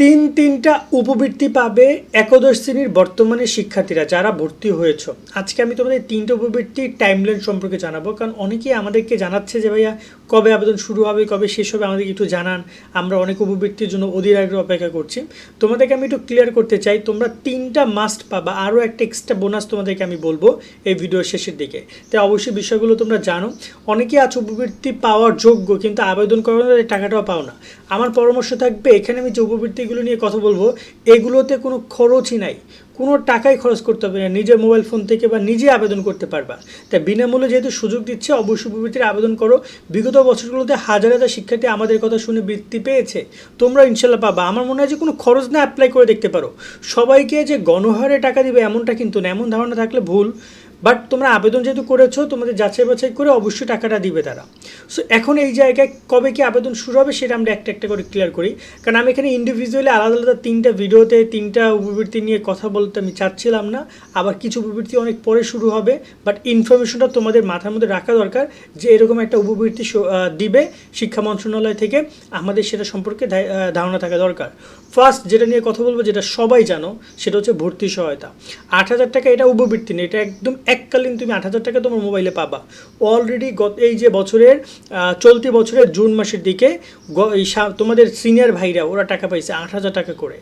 তিন তিনটা উপবৃত্তি পাবে একাদশ শ্রেণির বর্তমানে শিক্ষার্থীরা যারা ভর্তি হয়েছ। আজকে আমি তোমাদের তিনটে উপবৃত্তির টাইমলাইন সম্পর্কে জানাব, কারণ অনেকেই আমাদেরকে জানাচ্ছে যে ভাইয়া, কবে আবেদন শুরু হবে, কবে শেষ হবে, আমাদেরকে একটু জানান। আমরা অনেক উপবৃত্তির জন্য অধীর আগ্রহ অপেক্ষা করছি। তোমাদেরকে আমি একটু ক্লিয়ার করতে চাই, তোমরা তিনটা মাস্ট পাবা, আরও একটা এক্সট্রা বোনাস তোমাদেরকে আমি বলব এই ভিডিওর শেষের দিকে। তাই অবশ্যই বিষয়গুলো তোমরা জানো। অনেকেই আছে উপবৃত্তি পাওয়ার যোগ্য, কিন্তু আবেদন করার টাকাটাও পাও না। আমার পরামর্শ থাকবে, এখানে আমি যে উপবৃত্তিগুলো নিয়ে কথা বলব, এগুলোতে কোনো খরচই নাই। কোনো টাকাই খরচ করতে হবে না, নিজের মোবাইল ফোন থেকে বা নিজে আবেদন করতে পারবা। তাই বিনামূল্যে যেহেতু সুযোগ দিচ্ছে, অবশ্যই উপবৃত্তির আবেদন করো। বিগত বছরগুলোতে হাজার হাজার শিক্ষার্থী আমাদের কথা শুনে বৃত্তি পেয়েছে। তোমরা ইনশাল্লাহ পাবা। আমার মনে হয় যে কোনো খরচ না অ্যাপ্লাই করে দেখতে পারো। সবাইকে যে গণহারে টাকা দিবে এমনটা কিন্তু না। এমন ধারণা থাকলে ভুল। বাট তোমরা আবেদন যেহেতু করেছ, তোমাদের যাচাই বাছাই করে অবশ্যই টাকাটা দিবে তারা। সো এখন এই জায়গায় কবে কি আবেদন শুরু হবে সেটা আমরা একটা একটা করে ক্লিয়ার করি। কারণ আমি এখানে ইন্ডিভিজুয়ালি আলাদা আলাদা তিনটা ভিডিওতে তিনটা উপবৃত্তি নিয়ে কথা বলতে আমি চাচ্ছিলাম না। আবার কিছু উপবৃত্তি অনেক পরে শুরু হবে বাট ইনফরমেশনটা তোমাদের মাথার মধ্যে রাখা দরকার যে এরকম একটা উপবৃত্তি দিবে শিক্ষা মন্ত্রণালয় থেকে, আমাদের সেটা সম্পর্কে ধারণা থাকা দরকার। ফার্স্ট যেটা নিয়ে কথা বলব, যেটা সবাই জানো, সেটা হচ্ছে ভর্তি সহায়তা। আট হাজার টাকা এটা উপবৃত্তি নেই, এটা একদম এককালীন তুমি আট হাজার টাকা তোমার মোবাইলে পাবা। অলরেডি গত, এই যে বছরের চলতি বছরের জুন মাসের দিকে তোমাদের সিনিয়র ভাইরা ওরা টাকা পাইছে আট হাজার টাকা করে।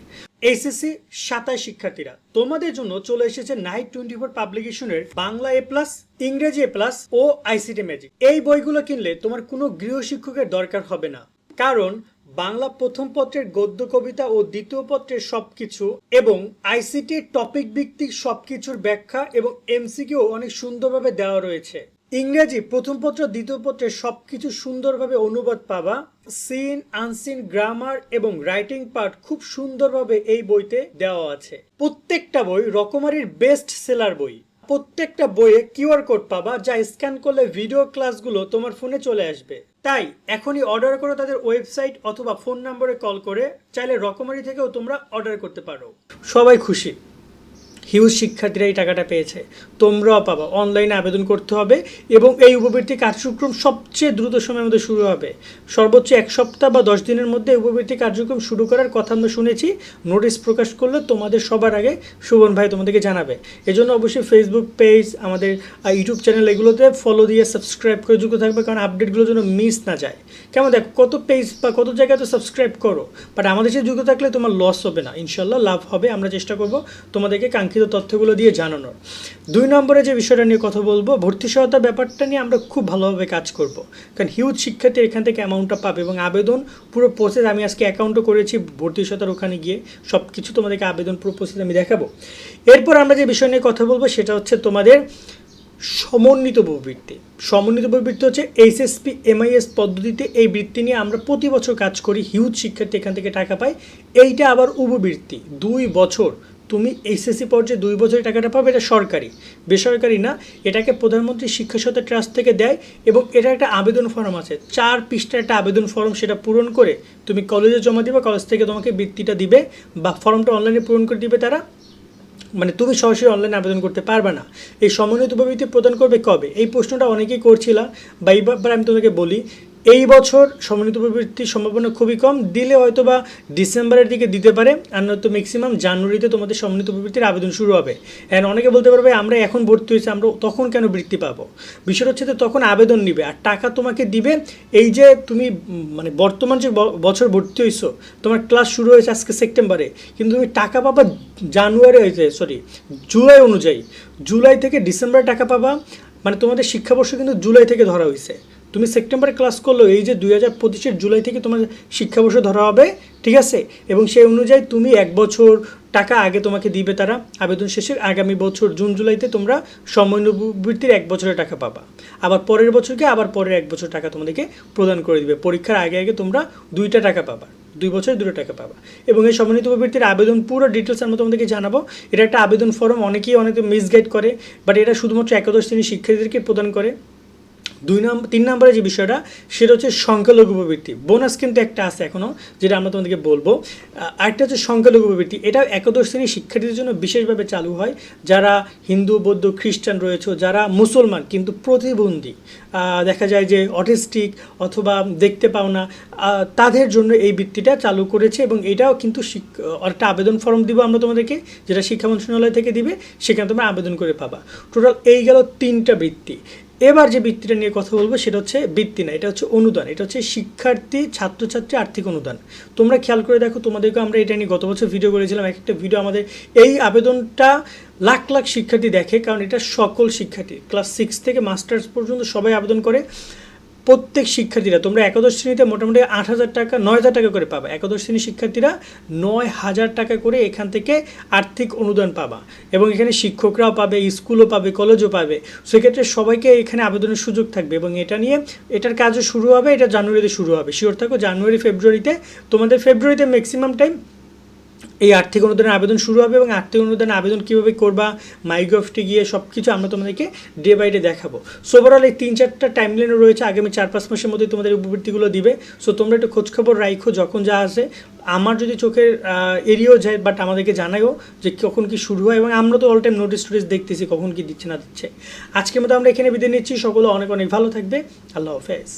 এসএসসি সাতাশ শিক্ষার্থীরা, তোমাদের জন্য চলে এসেছে নাইট টোয়েন্টি ফোর পাবলিকেশনের বাংলা এ প্লাস ইংরেজি এ প্লাস ও আইসিটি ম্যাজিক এই বইগুলো কিনলে তোমার কোনো গৃহ শিক্ষকের দরকার হবে না। কারণ বাংলা প্রথম পত্রের গদ্য কবিতা ও দ্বিতীয় পত্রের সবকিছু এবং আইসিটি টপিক ভিত্তিক সবকিছুর ব্যাখ্যা এবং এমসিকিউ অনেক সুন্দরভাবে দেওয়া রয়েছে। ইংরেজি প্রথম পত্র, দ্বিতীয় পত্রের সবকিছু সুন্দরভাবে অনুবাদ পাবা সিন, আনসিন গ্রামার এবং রাইটিং পার্ট খুব সুন্দরভাবে এই বইতে দেওয়া আছে। প্রত্যেকটা বই রকমারির বেস্ট সেলার বই। প্রত্যেকটা বইয়ে কিউআর কোড পাবা যা স্ক্যান করলে ভিডিও ক্লাসগুলো তোমার ফোনে চলে আসবে। তাই এখনই অর্ডার করো তাদের ওয়েবসাইট অথবা ফোন নম্বরে কল করে, চাইলে রকমারি থেকেও তোমরা অর্ডার করতে পারো। সবাই খুশি। হিউজ শিক্ষার্থীরা এই টাকাটা পেয়েছে। তোমরাও পাবা। অনলাইনে আবেদন করতে হবে এবং এই উপবৃত্তি কার্যক্রম সবচেয়ে দ্রুত সময়ের মধ্যে শুরু হবে। সর্বোচ্চ এক সপ্তাহ বা দশ দিনের মধ্যে উপবৃত্তি কার্যক্রম শুরু করার কথা আমরা শুনেছি। নোটিশ প্রকাশ করলে তোমাদের সবার আগে সুবন ভাই তোমাদেরকে জানাবে। এজন্য অবশ্যই ফেসবুক পেজ আমাদের ইউটিউব চ্যানেল এগুলোতে ফলো দিয়ে সাবস্ক্রাইব করে যুক্ত থাকবে কারণ আপডেটগুলো যেন মিস না যায়। কেমন দেখ, কত পেজ বা কত জায়গায় তো সাবস্ক্রাইব করো। বাট আমাদের সাথে যুক্ত থাকলে তোমার লস হবে না। ইনশাল্লাহ লাভ হবে। আমরা চেষ্টা করব তোমাদেরকে কাঙ্ক্ষিত তথ্যগুলো দিয়ে জানানোর। দুই নম্বরে যে বিষয়টা নিয়ে কথা বলব, ভর্তি সহায়তার ব্যাপারটা নিয়ে আমরা খুব ভালোভাবে কাজ করব। কারণ হিউজ শিক্ষার্থী এখান থেকে অ্যামাউন্টটা পাবে এবং আবেদন পুরো প্রসেস আমি আজকে অ্যাকাউন্টও করেছি, ভর্তি সহায়তার ওখানে গিয়ে সব কিছু তোমাদেরকে আবেদন পুরো প্রসেস আমি দেখাবো। এরপর আমরা যে বিষয় নিয়ে কথা বলব, সেটা হচ্ছে তোমাদের সমন্বিত বৃত্তি সমন্বিত বৃত্তি হচ্ছে এইচএসপি এমআইএস পদ্ধতিতে এই বৃত্তি নিয়ে আমরা প্রতি বছর কাজ করি হিউজ শিক্ষার্থী এখান থেকে টাকা পায়। এইটা আবার উপবৃত্তি, দুই বছর তুমি এইচএসসি পর্যায়ে দুই বছরের টাকাটা পাবে, এটা সরকারি। বেসরকারি না, এটাকে প্রধানমন্ত্রী শিক্ষা সত্তা ট্রাস্ট থেকে দেয় এবং এটা একটা আবেদন ফর্ম আছে। চার পৃষ্ঠার একটা আবেদন ফর্ম সেটা পূরণ করে তুমি কলেজে জমা দিবে, কলেজ থেকে তোমাকে বৃত্তিটা দিবে বা ফর্মটা অনলাইনে পূরণ করে দিবে তারা। মানে তুমি সরাসরি অনলাইনে আবেদন করতে পারবে না। এই সমন্বিত প্রদান করবে কবে? এই প্রশ্নটা অনেকেই করছিল, বা এইবার আমি তোমাকে বলি এই বছর সমন্বিত উপবৃত্তির সম্ভাবনা খুবই কম। দিলে হয়তো বা ডিসেম্বরের দিকে দিতে পারে, আর নয়তো ম্যাক্সিমাম জানুয়ারিতে তোমাদের সমন্বিত প্রবৃত্তির আবেদন শুরু হবে। অ্যান্ড অনেকে বলতে পারবে, আমরা এখন ভর্তি হয়েছি, আমরা তখন কেন বৃত্তি পাবো? বিষয়টা হচ্ছে যে তখন আবেদন নিবে, আর টাকা তোমাকে দিবে। এই যে তুমি মানে বর্তমান যে বছর ভর্তি হয়েছো তোমার ক্লাস শুরু হয়েছে আজকে সেপ্টেম্বরে, কিন্তু তুমি টাকা পাবা জানুয়ারি হয়েছে সরি জুলাই অনুযায়ী। জুলাই থেকে ডিসেম্বরে টাকা পাবা মানে তোমাদের শিক্ষাবর্ষ কিন্তু জুলাই থেকে ধরা হয়েছে তুমি সেপ্টেম্বরে ক্লাস করল এই যে দুই হাজার পঁচিশের জুলাই থেকে তোমার শিক্ষাবর্ষ ধরা হবে, ঠিক আছে? এবং সেই অনুযায়ী তুমি এক বছর টাকা আগে তোমাকে দিবে তারা। আবেদন শেষে আগামী বছর জুন, জুলাইতে তোমরা সমন্বয়বৃত্তির এক বছরের টাকা পাবা। আবার পরের বছরকে আবার পরের এক বছর টাকা তোমাদেরকে প্রদান করে দিবে। পরীক্ষার আগে আগে তোমরা দুইটা টাকা পাবা। দুই বছর দুটো টাকা পাবা। এবং এই সমন্বিত প্রবৃত্তির আবেদন পুরো ডিটেলস আমরা তোমাদেরকে জানাব। এটা একটা আবেদন ফর্ম অনেকেই অনেকে মিসগাইড করে বাট এটা শুধুমাত্র একাদশ শ্রেণির শিক্ষার্থীদেরকে প্রদান করে। দুই নম্বর তিন নম্বরে যে বিষয়টা, সেটা হচ্ছে সংখ্যালঘু প্রবৃত্তি। বোনাস কিন্তু একটা আছে এখনও যেটা আমরা তোমাদেরকে বলব। আরেকটা হচ্ছে সংখ্যালঘু প্রবৃত্তি। এটা একাদশ শ্রেণির শিক্ষার্থীদের জন্য বিশেষভাবে চালু হয়। যারা হিন্দু, বৌদ্ধ, খ্রিস্টান রয়েছে, যারা মুসলমান, কিন্তু প্রতিবন্ধী। দেখা যায় যে অটিস্টিক অথবা দেখতে পাও না তাদের জন্য এই বৃত্তিটা চালু করেছে এবং এটাও কিন্তু একটা আবেদন ফর্ম দিব আমরা তোমাদেরকে, যেটা শিক্ষা মন্ত্রণালয় থেকে দিবে, সেখানে তোমরা আবেদন করে পাবা। টোটাল এই গেল তিনটা বৃত্তি। এবার যে বৃত্তিটা নিয়ে কথা বলব সেটা হচ্ছে বৃত্তি না, এটা হচ্ছে অনুদান, এটা হচ্ছে শিক্ষার্থী ছাত্রছাত্রী আর্থিক অনুদান। তোমরা খেয়াল করে দেখো তোমাদেরকে আমরা এটা নিয়ে গত বছর ভিডিও করেছিলাম, এক একটা ভিডিও আমাদের এই আবেদনটা লাখ লাখ শিক্ষার্থী দেখে, কারণ এটা সকল শিক্ষার্থী ক্লাস সিক্স থেকে মাস্টার্স পর্যন্ত সবাই আবেদন করে। প্রত্যেক শিক্ষার্থীরা, তোমরা একাদশ শ্রেণীতে মোটামুটি আট হাজার টাকা, নয় হাজার টাকা করে পাবা। একাদশ শ্রেণির শিক্ষার্থীরা নয় হাজার টাকা করে এখান থেকে আর্থিক অনুদান পাবা। এবং এখানে শিক্ষকরাও পাবে, স্কুলও পাবে, কলেজও পাবে। সেক্ষেত্রে সবাইকে এখানে আবেদনের সুযোগ থাকবে এবং এটা নিয়ে এটার কাজও শুরু হবে, এটা জানুয়ারিতে শুরু হবে। শিওর থাকো, জানুয়ারি, ফেব্রুয়ারিতে তোমাদের ফেব্রুয়ারিতে ম্যাক্সিমাম টাইম এই আর্থিক অনুদানের আবেদন শুরু হবে এবং আর্থিক অনুদানের আবেদন কীভাবে করবা, মাইগ্রফটে গিয়ে সব কিছু আমরা তোমাদেরকে ডে বাই ডে দেখাবো। সো ওভারঅল এই তিন চারটা টাইম লাইনও রয়েছে, আগামী চার পাঁচ মাসের মধ্যে তোমাদের উপবৃত্তিগুলো দিবে। সো তোমরা একটু খোঁজখবর রাখো যখন যা আসে আমার যদি চোখের এরিয়াও যায় বাট আমাদেরকে জানাইও যে কখন কি শুরু হয় এবং আমরা তো অল টাইম নোটিস টোটিস দেখতেছি কখন কি দিচ্ছে না দিচ্ছে। আজকের মতো আমরা এখানে বিদায় নিচ্ছি। সকলে অনেক অনেক ভালো থাকবে। আল্লাহ হাফেজ।